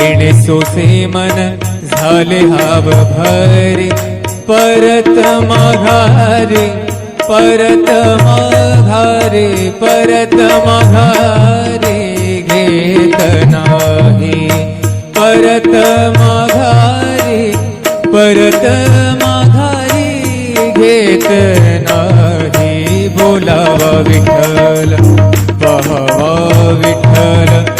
येणे सोसे मन झाले हाव भरे. परत माघारे परत माघारे परत माघारे घेत नाही. परत माघारी परत माघारे घेत नाही. बोलावा विठ्ठल पहावा विठ्ठल.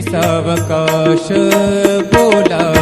सावकाश बोला.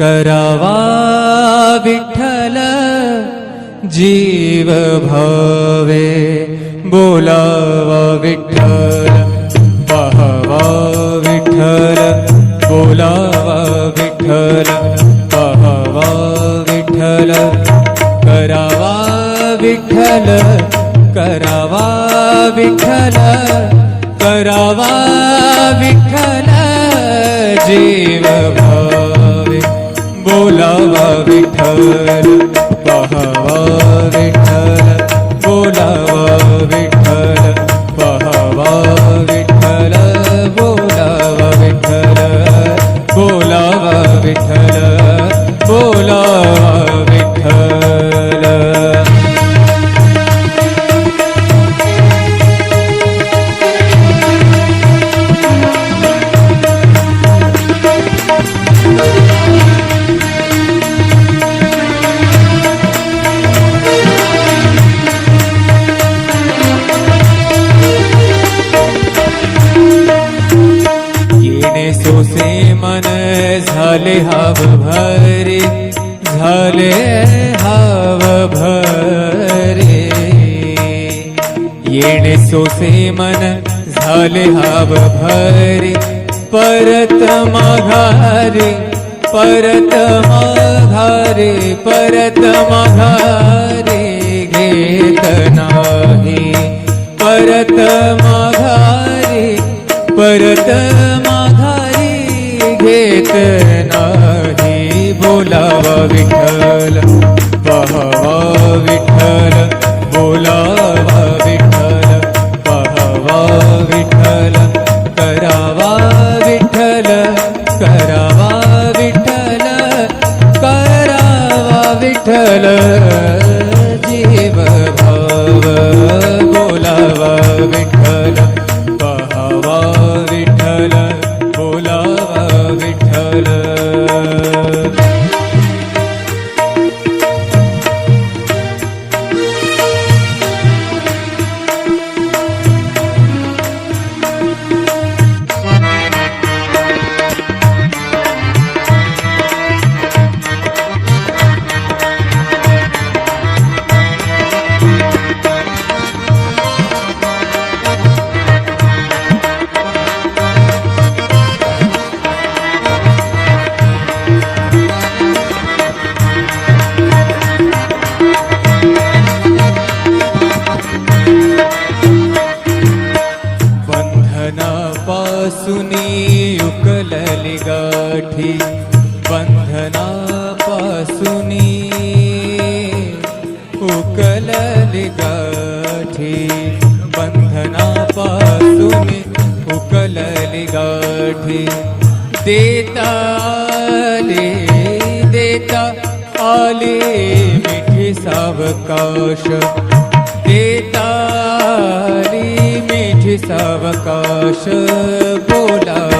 करावा विठ्ठल जीव भावे विठ्ठल बोलावा विठ्ठल पहावा विठ्ठल करावा विठ्ठल करावा विठ्ठल जीव बोलावा विठ्ठल पहावा विठ्ठल. असे मन झाले हाव भरे परत माघारे परत माघारे परत माघारे घेत नाही. परत माघारे परत माघारे घेत नाही. बोलावा विठ्ठल पहावा विठ्ठल. करावा गाठी देता आले देता आले मिठी सावकाश. देताली मिठी सावकाश बोला.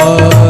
पहावा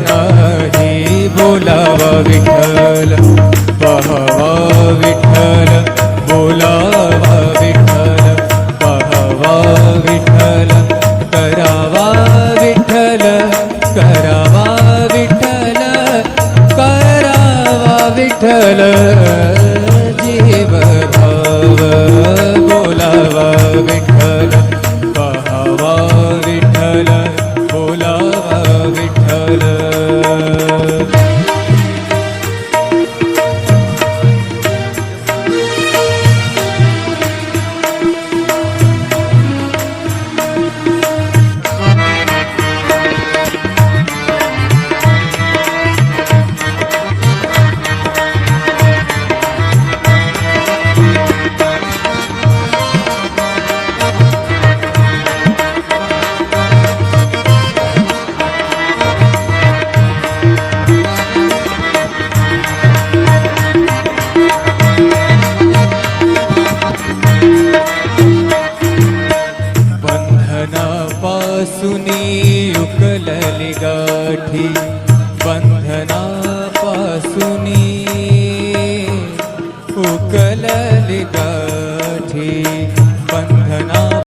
बोलावा विठ्ठल पहावा विठ्ठल बोलावा विठ्ठल पहावा विठ्ठल करावा विठ्ठल करावा विठ्ठल करावा विठ्ठल